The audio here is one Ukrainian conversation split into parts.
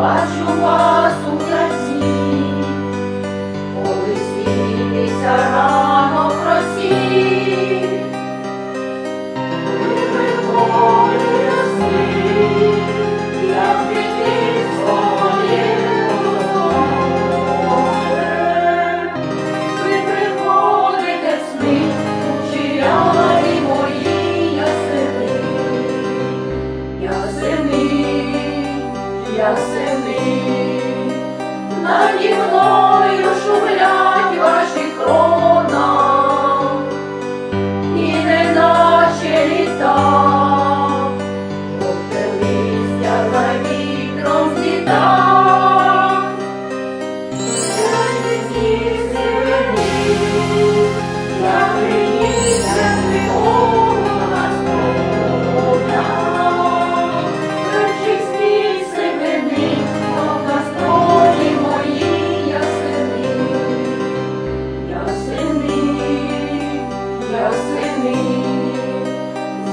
бачу вас у красі, ясени, наді мною шумля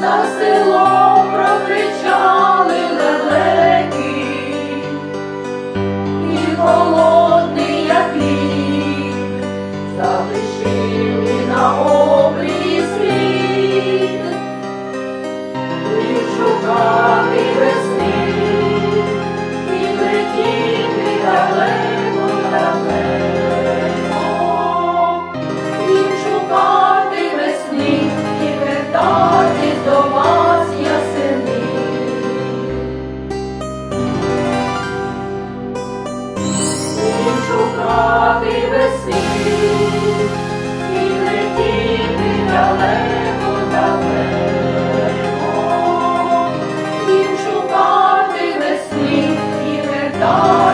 за селом прокричав. 요